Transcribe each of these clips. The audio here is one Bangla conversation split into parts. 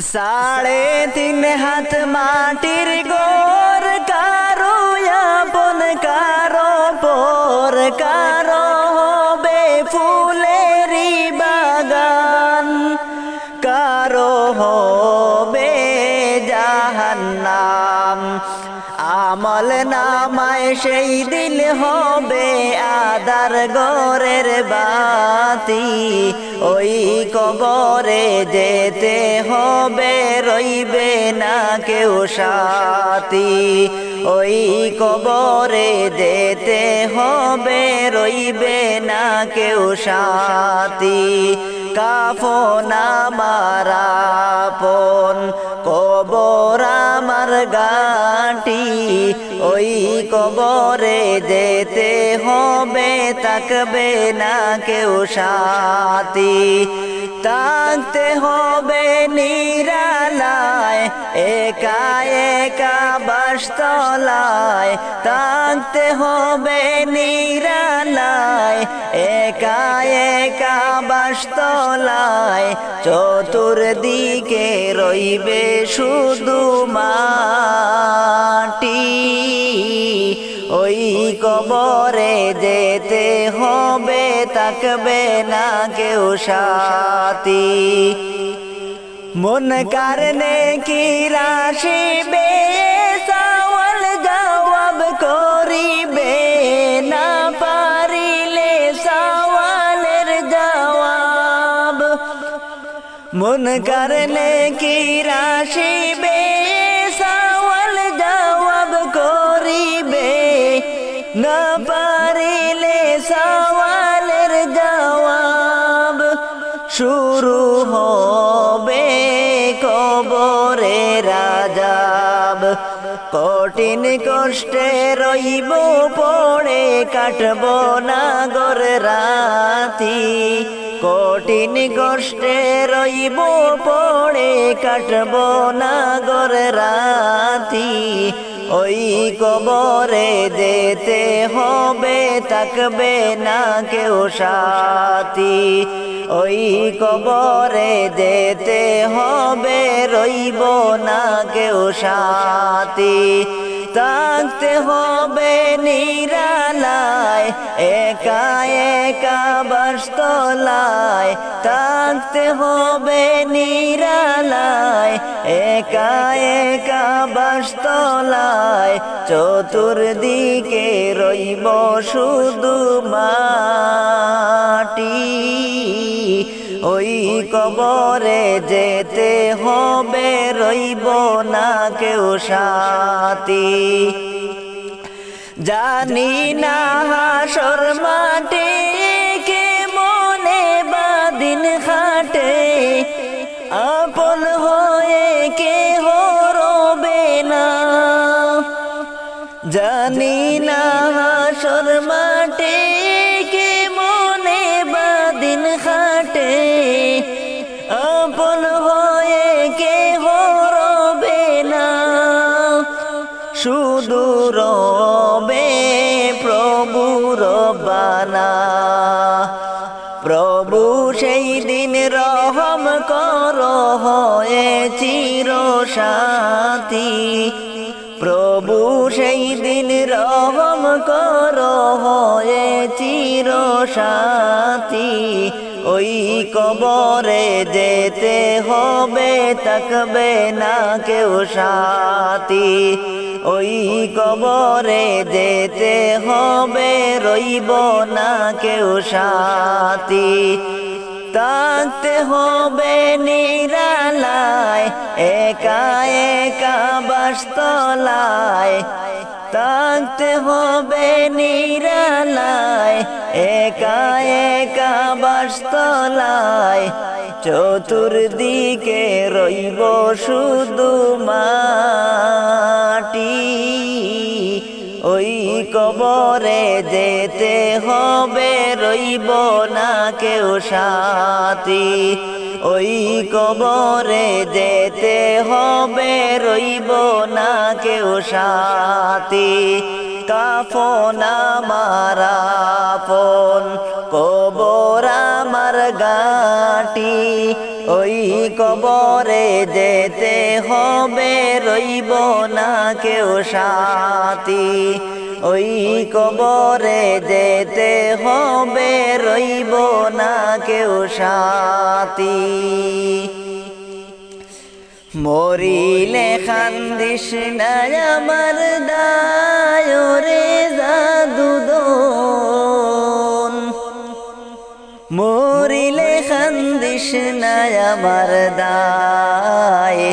সাড়ে তিন হাত মাটির গোর কারও আপন কারও পর কারও হবে ফুলেরই বাগান কারও হবে জাহান্নাম আমল নামায় সেই দিন হবে আদার গরের বাতি। ওই কবরে যেতে হবে, রইবে না কেউ সাথী। ওই কবরে যেতে হবে, রইবে না কেউ সাথী। কাফনা মারাপন কবর আমার গাটি ওই কবরে যেতে হবে তাকবে না কেউ সাথী। থাকতে হবে নিরালায়, একা একা বাসতলায়। থাকতে হবে নিরালায়, একা একা বাসতলায়। চতুর্দিকে রইবে শুধু মাটি। ওই কবরে যেতে হবে তাকবে না কেউ সাথী। মন কারণে কি রাশি বে সওয়াল জবাব করিবে না পারিলে সওয়ালের জবাব। মন কারণে কি রাশি বে কষ্টে রইব, পড়ে কাটব না গর রাতি। কঠিন কষ্টে রইব, পড়ে কাটব না গর রাতি। ওই কবরে যেতে হবে তাকবে না কেউ সাথী। ওই কবরে যেতে হবে, রইব না কেউ সাথী। থাকতে হবে নিরালায়, একা একা বাসতলায়। থাকতে হবে নিরালায়, একা একা বাসতলায়। চতুর্দিকে রইব শুধু মাটি কবরে যেতে হবে রইব না কেউ সাথী। জানি না মাঠে আপন হয়ে কে হরবে না। শুধু রবে প্রভু রবানা প্রভু সেই দিন রহম কর হয়ে চির সাথী প্রভু সেই দিন রহম কর হয়ে চির সাথী ওই কবরে যেতে হবে তাকবে না কেউ সাথী। ওই কবরে যেতে হবে রইব না কেউ সাথী। থাকতে হবে নিরালায়, একা একা বাসতলায়। থাকতে হবে নিরালায়, একা একা বাসতলায়। চতুর্দিকে রইব শুধু মাটি। ওই কবরে যেতে হবে, রইব না কেউ সাথী। ওই কবরে যেতে হবে, রইব না কেউ সাথী। কাফনা মারাপন কবর আমার গাটি ওই কবরে যেতে হবে, রইব না কেউ সাথী। ওই কবরে যেতে হবে, রইব না কেউ সাথী। মরিলে খান্দিস না আমার দায় রে জাদুদন মরিলে খান্দিস না আমার দায়,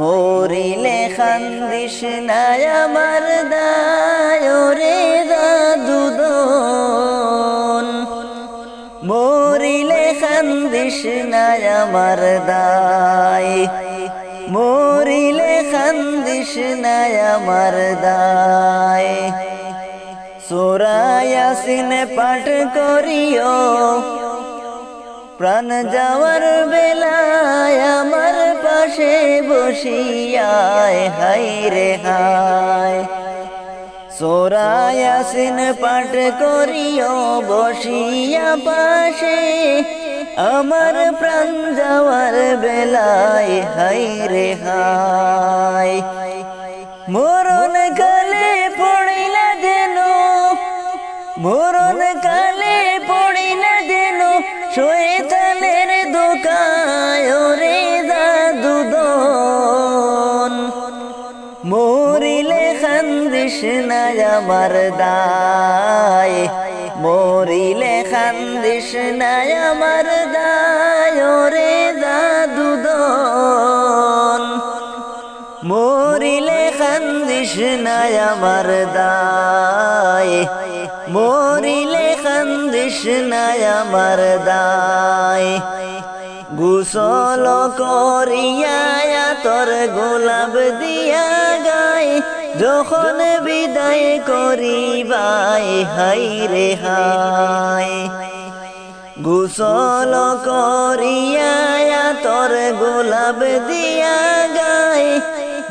মরিলে খান্দিস না আমার দায়। খান্দিস না আমার দায়। মরিলে খান্দিস না আমার দায়। সুরায়াসিন পাঠ করিও। প্রাণ যাওয়ার বেলায় আমার পাশে বসিয়ায় হাই রে হায়। সোরায়াসিন পাঠ করিও, বসিয়া পাশে আমার প্রাণ যাওয়ার বেলায় হাই রে হায়। মরণ কালে পড়িলা যেন মরণ কালে পড়িলা যেন শৈতানের দোকায় রে দাদুদন মরিলে খান্দিস না আমার দায় মরিলে খান্দিস না আমার দায় রে দাদুদন মরিলে খান্দিস না আমার দায়। মরিলে খান্দিস না আমার দায়। গুসল করিয়া তোর গোলাপ দিয়া গায়। যখন বিদায় করিবাই, হাই রে হাই। গুসল করিয়া তোর গোলাপ দিয়া গায়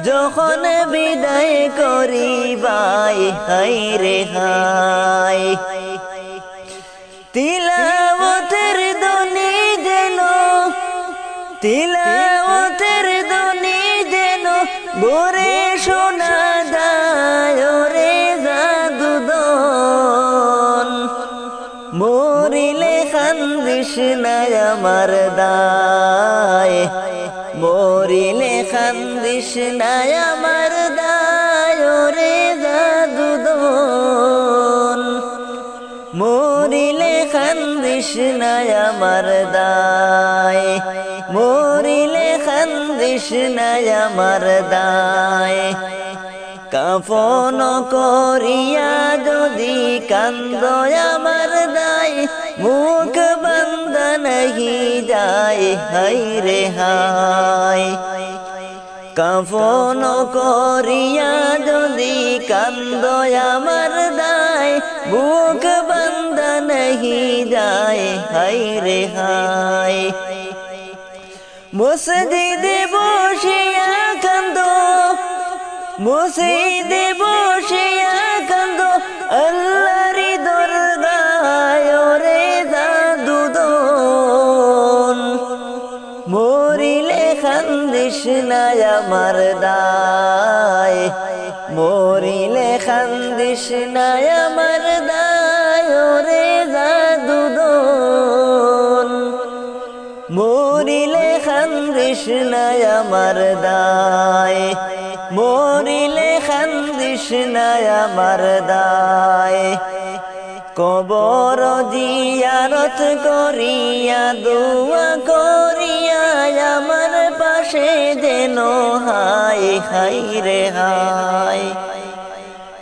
যখন বিদায় করিবাই, হাই রে হাই। তিলাবতের দনি যেন তিলাবতের দনি যেন গোরে না আমার দায় রে জাদুদন। মরিলে খান্দিস না আমার দায়, মরিলে খান্দিস না আমার দায়। কাফন করিয়া যদি কান্দ আমার দায়, মুখ বন্ধ নাহি যায় হাই রে হাই কাফন করিয়া যদি কান্দ আমার দায়, বুক বন্ধ নহি যায় হাই রে হাই মসজিদে বসিয়া কান্দ, মসজিদে বসিয়া না আমার দায়। মরিলে খান্দিস না আমার দায়। রে দাদুদন মরিলে খান্দিস না আমার দায়। মরিলে খান্দিস না আমার দায়। কবর জিয়ারত করিয়া, দোয়া করিয়া, আমার পাশে যেন হাই হাই রে হাই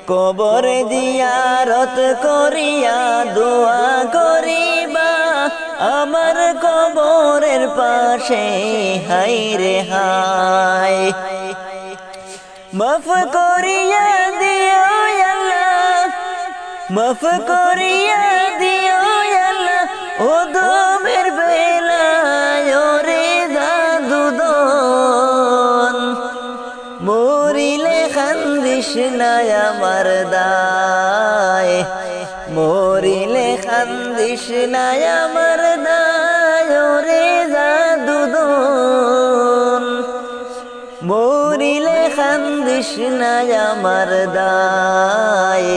কবর জিয়ারত করিয়া দোয়া করিবা, আমার কবরের পাশে হাই রে হাই মাফ করিয়া দিও আল্লাহ, মাফ করিয়া দিও ও দমের আমার দায়। মরিলে খান্দিস না আমার রে দাদুদ মরিলে খান্দিস না আমার দায়।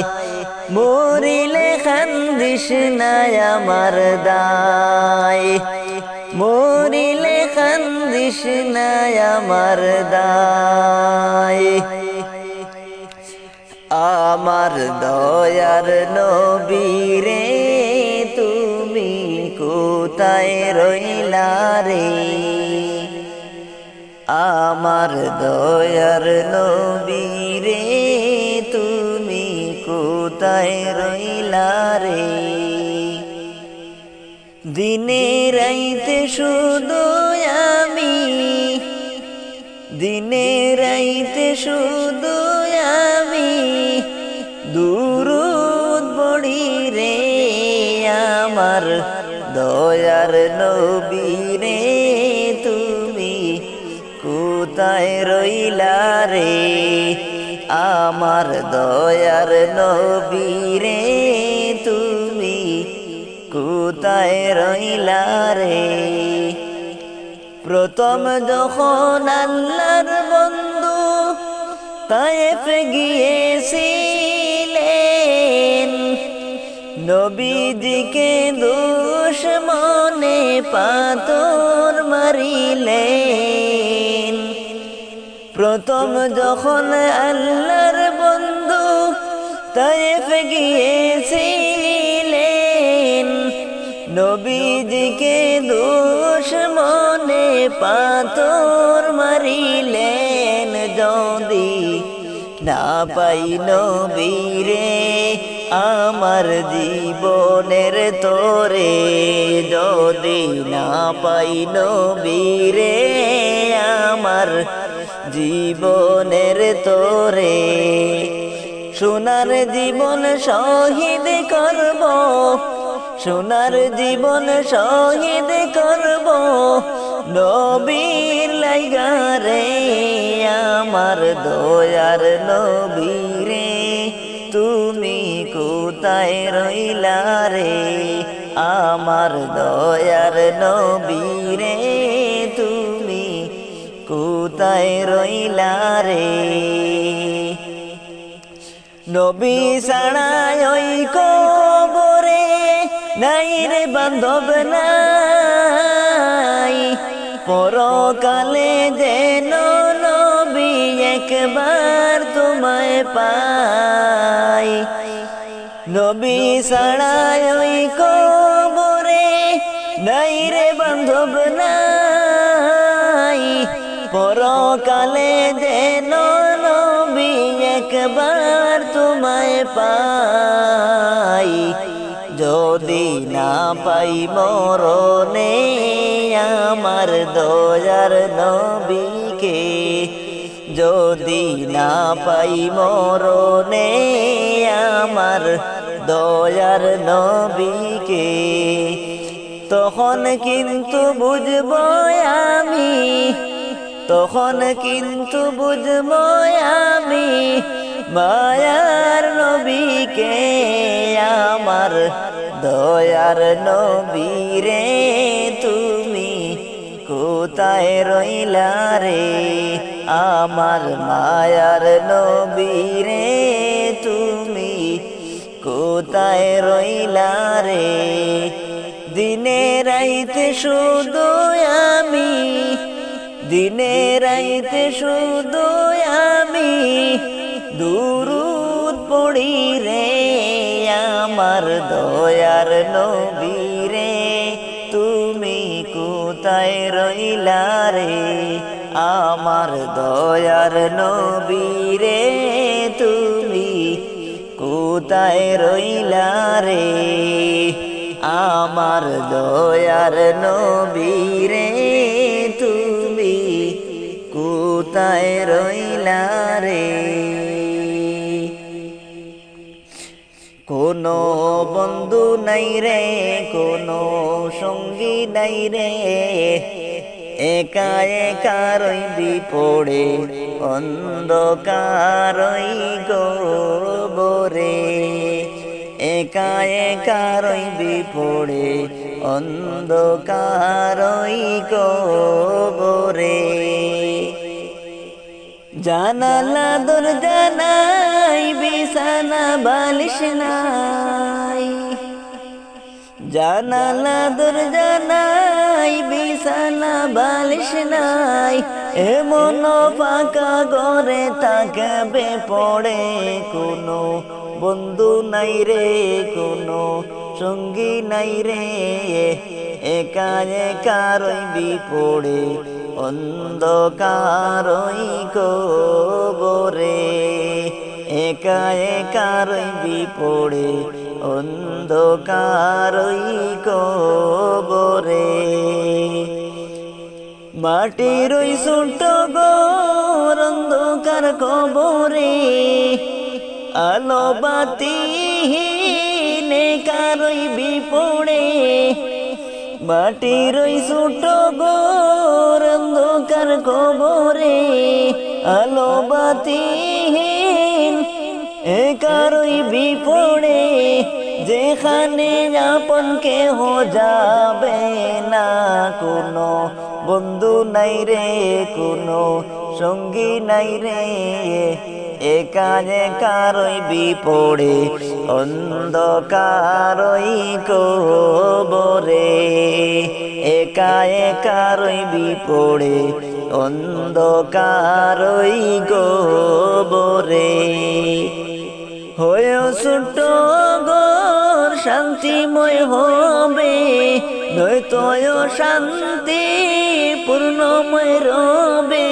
মরিলে খান্দিস না আমার দায়। মরিলে খান্দিস না আমার আমার দয়ার নবীরে, তুমি কোথায় রইলা রে? আমার দয়ার নবীরে, তুমি কোথায় রইলা রে? দিনে রাইতে শুধু আমি, দিনে রাইতে শুধু আমি দুরুদ বড়ি রে আমার দয়ার নবীরে তুমি কোথায় রইলা রে? আমার দয়ার নবীরে তুমি কোথায় রইলা রে? প্রথম যখন আল্লাহর বন্ধু তায়েফ গিয়েছিলেন নবীজিকে দোষ মনে পাথর মারিলেন। প্রথম যখন আল্লাহর বন্ধু তায়েফ গিয়েছিলেন, নবীজিকে দোষ মনে পাথর মারিলেন। যদি না পাই নবীরে আমার জীবনের তোরে যদি না পাই নবীরে, আমার জীবনের তোরে সোনার জীবন শহীদ করব, সোনার জীবন শহীদ করব, নবীর লাইগারে আমার দয়ার নবীরে কোথায় রইলা রে, আমার দয়ার নবীরে তুমি কোথায় রইলা রে? নবী সাড়ায় ওই কবরে নাই রে বান্ধব নাই। পরকালে যেন নবী একবার তোমায় পাই নবী সাড়ায় ওই কবরে নাই রে বান্ধব নাই। পরকালে যেন নবী একবার তোমায় পাই। যদি না পাই মরণে আমার দয়ার নবীকে, যদি না পাই মরণে আমার দয়ার নবীকে, তখন কিন্তু বুঝব আমি, তখন কিন্তু বুঝব আমি মায়ার নবীকে, আমার দয়ার নবীরে তুমি কোথায় রইলা রে? আমার মায়ার নবীরে তুমি কোথায় রইলা রে? দিনে রাইতে শুধু আমি, দিনে রাইতে শুধু আমি দুরুদ পড়ি রে, আমার দয়ার নবীরে তুমি কোথায় রইলা রে? আমার দয়ার নবীরে তুমি কোথায় রইলা রে, আমার দয়ার নবীরে তুমি কোথায় রইলা রে? কোনো বন্ধু নাই রে, কোনো সঙ্গী নাই রে, একা একা রইবি পড়ে, অন্ধকারই গোবরে একা একা রইবি পড়ে অন্ধকারই গোবরে জানালা দর জানাই বিছানা বালিশ নাই। জানালা দর জানাই বিছানা বালিশ নাই। এমন ফাঁকা ঘরে থাকবে পড়ে কোনো বন্ধু নাই রে, কোনো সঙ্গী নাই রে। একা একা রইবি পড়ে অন্ধকারই কবরে। একা একা রইবি পড়ে অন্ধকারই কবরে। মাটির ওই ছোট গোর অন্ধকার কবরে আলো বাতি নে কারই বিপড়ে মাটির ওই ছোট গোর অন্ধকার কবরে আলো বাতি এ কারই বিপড়ে যেখানে আপন কেহ যাবে না, কোনো বন্ধু নাই রে, কোনো সঙ্গী নাই রে। একা একারই বিপড়ে অন্ধকারই কবরে। একা একারই বিপড়ে অন্ধকারই গোবরে হয়ে ছোট গোর শান্তিময় হবে, নয়তয় শান্তি পূর্ণময় রবে।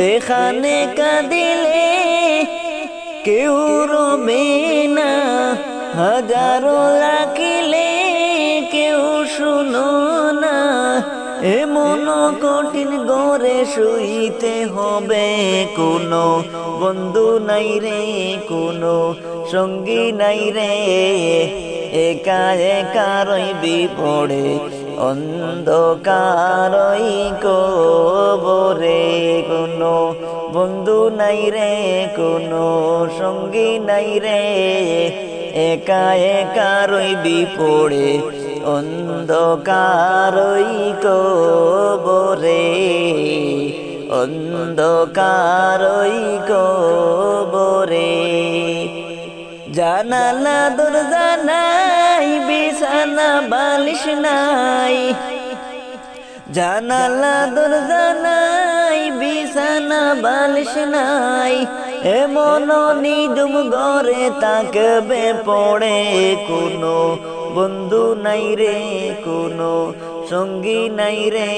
দেখানে কাঁদিলে কেউ রবে না, হাজারো রাখিলে কেউ শুনো না। এমন কঠিন গড়ে শুইতে হবে কোনো বন্ধু নাই রে, কোনো সঙ্গী নাই রে। একা একা রইবি পড়ে অন্ধকারই কবরে। কোনো বন্ধু নাই রে, কোনো সঙ্গী নাই রে। একা একা রইবি পড়ে অন্ধকারই কবরে। অন্ধকারই কবরে। জানালা দরজা নাই বিছানা বালিশ নাই। জানালা, দরজা নাই, বিছানা, বালিশ নাই। এমন নিদুম ঘরে তাকবে পড়ে। কোনো বন্ধু নাই রে, কোনো সঙ্গী নাই রে।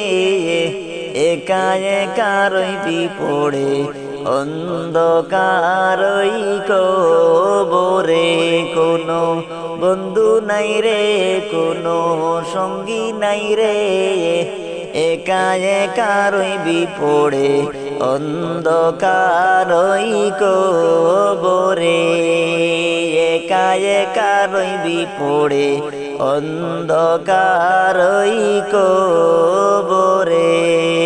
একা একা রইবি পড়ে, অন্ধকারই কবরে। কোনো বন্ধু নাই রে, কোনো সঙ্গী নাই রে। একা একা রইবি পড়ে অন্ধকারই কবরে। একা একা রইবি পড়ে অন্ধকারই কবরে।